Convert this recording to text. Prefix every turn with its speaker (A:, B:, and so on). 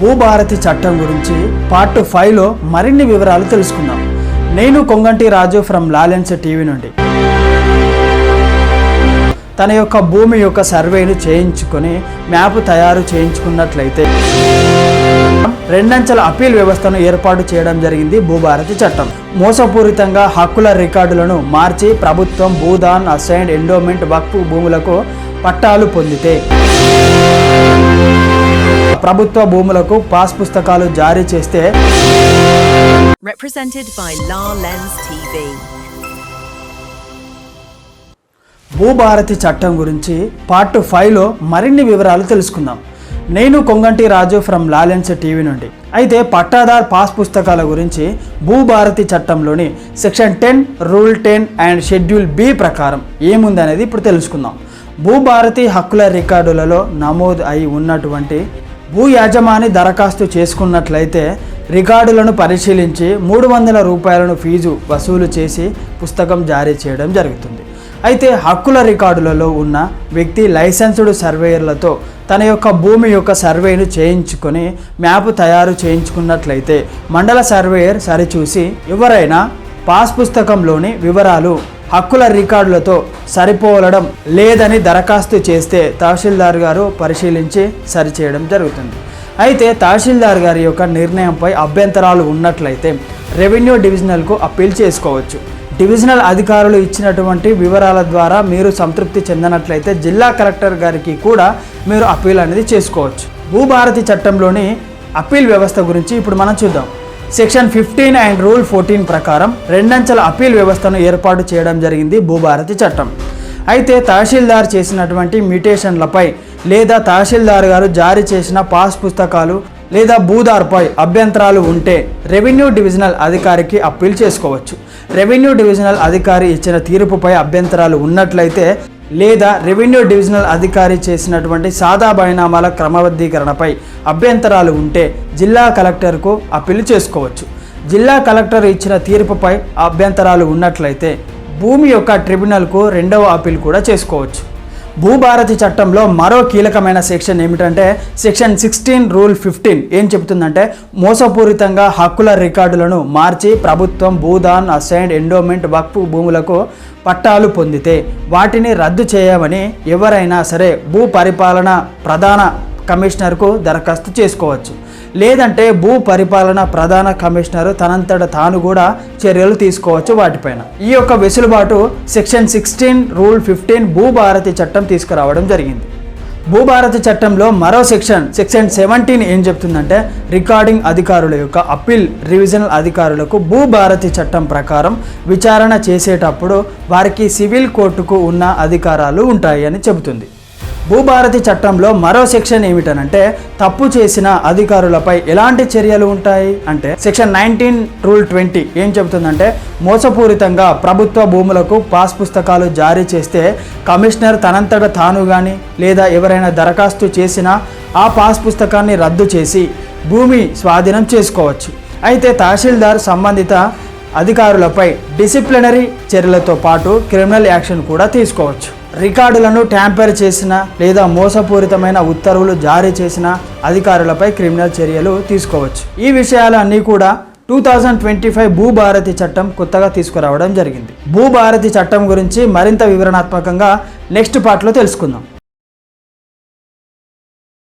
A: భూభారతి చట్టం గురించి పార్ట్ ఫైవ్లో మరిన్ని వివరాలు తెలుసుకుందాం. నేను కొంగంటి రాజు ఫ్రమ్ లాలెన్స్ టీవీ నుండి. తన యొక్క భూమి యొక్క సర్వేను చేయించుకొని మ్యాప్ తయారు చేయించుకున్నట్లయితే రెండంచెల అప్పీల్ వ్యవస్థను ఏర్పాటు చేయడం జరిగింది భూభారతి చట్టం. మోసపూరితంగా హక్కుల రికార్డులను మార్చి ప్రభుత్వం భూదాన్ అసైన్డ్ ఎండోమెంట్ వక్ఫ్ భూములకు పట్టాలు పొందితే ప్రభుత్వ భూములకు పాస్ పుస్తకాలు జారీ చేస్తే
B: Represented by La Lens TV.
A: Bhubharati చట్టం గురించి పార్ట్ ఫైవ్లో మరిన్ని వివరాలు తెలుసుకుందాం. నేను కొంగంటి రాజు ఫ్రమ్ లాలెన్స్ టీవీ నుండి. అయితే పట్టాదార్ పాస్ పుస్తకాల గురించి భూభారతి చట్టంలోని section ten rule ten and schedule B ప్రకారం ఏముందనేది ఇప్పుడు తెలుసుకుందాం. భూభారతి హక్కుల రికార్డులలో నమోదు అయి ఉన్నటువంటి భూ యాజమాని దరఖాస్తు చేసుకున్నట్లయితే రికార్డులను పరిశీలించి మూడు వందల రూపాయలను ఫీజు వసూలు చేసి పుస్తకం జారీ చేయడం జరుగుతుంది. అయితే హక్కుల రికార్డులలో ఉన్న వ్యక్తి లైసెన్స్డ్ సర్వేయర్లతో తన యొక్క భూమి యొక్క సర్వేను చేయించుకొని మ్యాప్ తయారు చేయించుకున్నట్లయితే మండల సర్వేయర్ సరిచూసి ఎవరైనా పాస్ పుస్తకంలోని వివరాలు హక్కుల రికార్డులతో సరిపోలడం లేదని దరఖాస్తు చేస్తే తహసీల్దార్ గారు పరిశీలించి సరిచేయడం జరుగుతుంది. అయితే తహసీల్దార్ గారి యొక్క నిర్ణయంపై అభ్యంతరాలు ఉన్నట్లయితే రెవెన్యూ డివిజనల్కు అప్పీల్ చేసుకోవచ్చు. డివిజనల్ అధికారులు ఇచ్చినటువంటి వివరాల ద్వారా మీరు సంతృప్తి చెందనట్లయితే జిల్లా కలెక్టర్ గారికి కూడా మీరు అప్పీల్ అనేది చేసుకోవచ్చు. భూభారతి చట్టంలోని అప్పీల్ వ్యవస్థ గురించి ఇప్పుడు మనం చూద్దాం. Section fifteen and rule fourteen ప్రకారం రెండంచెల అప్పీల్ వ్యవస్థను ఏర్పాటు చేయడం జరిగింది భూభారతి చట్టం. అయితే తహసీల్దార్ చేసినటువంటి మ్యూటేషన్లపై లేదా తహసీల్దార్ గారు జారీ చేసిన పాస్ పుస్తకాలు లేదా భూదార్పై అభ్యంతరాలు ఉంటే రెవెన్యూ డివిజనల్ అధికారికి అప్పీల్ చేసుకోవచ్చు. రెవెన్యూ డివిజనల్ అధికారి ఇచ్చిన తీర్పుపై అభ్యంతరాలు ఉన్నట్లయితే లేదా రెవెన్యూ డివిజనల్ అధికారి చేసినటువంటి సాదా బైనామాల క్రమబద్ధీకరణపై అభ్యంతరాలు ఉంటే జిల్లా కలెక్టర్కు అప్పీలు చేసుకోవచ్చు. జిల్లా కలెక్టర్ ఇచ్చిన తీర్పుపై అభ్యంతరాలు ఉన్నట్లయితే భూమి యొక్క ట్రిబ్యునల్కు రెండవ అప్పీల్ కూడా చేసుకోవచ్చు. భూభారతి చట్టంలో మరో కీలకమైన సెక్షన్ ఏమిటంటే సెక్షన్ సిక్స్టీన్ రూల్ ఫిఫ్టీన్. ఏం చెబుతుందంటే మోసపూరితంగా హక్కుల రికార్డులను మార్చి ప్రభుత్వం భూదాన్ అసైన్డ్ ఎండోమెంట్ వక్ఫ్ భూములకు పట్టాలు పొందితే వాటిని రద్దు చేయమని ఎవరైనా సరే భూ పరిపాలన ప్రధాన కమిషనర్కు దరఖాస్తు చేసుకోవచ్చు. లేదంటే భూ పరిపాలన ప్రధాన కమిషనర్ తనంతట తాను కూడా చర్యలు తీసుకోవచ్చు వాటిపైన. ఈ యొక్క వెసులుబాటు section sixteen rule fifteen Bhubharati చట్టం తీసుకురావడం జరిగింది. భూభారతి చట్టంలో మరో సెక్షన్ సెక్షన్ సెవెంటీన్ ఏం చెప్తుందంటే రికార్డింగ్ అధికారుల యొక్క అప్పీల్ రివిజనల్ అధికారులకు భూభారతి చట్టం ప్రకారం విచారణ చేసేటప్పుడు వారికి సివిల్ కోర్టుకు ఉన్న అధికారాలు ఉంటాయి అని చెబుతుంది. భూభారతి చట్టంలో మరో సెక్షన్ ఏమిటనంటే తప్పు చేసిన అధికారులపై ఎలాంటి చర్యలు ఉంటాయి? అంటే సెక్షన్ నైన్టీన్ రూల్ ట్వంటీ ఏం చెబుతుందంటే మోసపూరితంగా ప్రభుత్వ భూములకు పాస్ పుస్తకాలు జారీ చేస్తే కమిషనర్ తనంతట తాను కానీ లేదా ఎవరైనా దరఖాస్తు చేసినా ఆ పాస్ పుస్తకాన్ని రద్దు చేసి భూమి స్వాధీనం చేసుకోవచ్చు. అయితే తహసీల్దార్ సంబంధిత అధికారులపై డిసిప్లినరీ చర్యలతో పాటు క్రిమినల్ యాక్షన్ కూడా తీసుకోవచ్చు. రికార్డులను ట్యాంపర్ చేసిన లేదా మోసపూరితమైన ఉత్తర్వులు జారీ చేసిన అధికారులపై క్రిమినల్ చర్యలు తీసుకోవచ్చు. ఈ విషయాలన్నీ కూడా two thousand twenty five Bhubharati చట్టం కొత్తగా తీసుకురావడం జరిగింది. భూభారతి చట్టం గురించి మరింత వివరణాత్మకంగా నెక్స్ట్ పార్ట్లో తెలుసుకుందాం.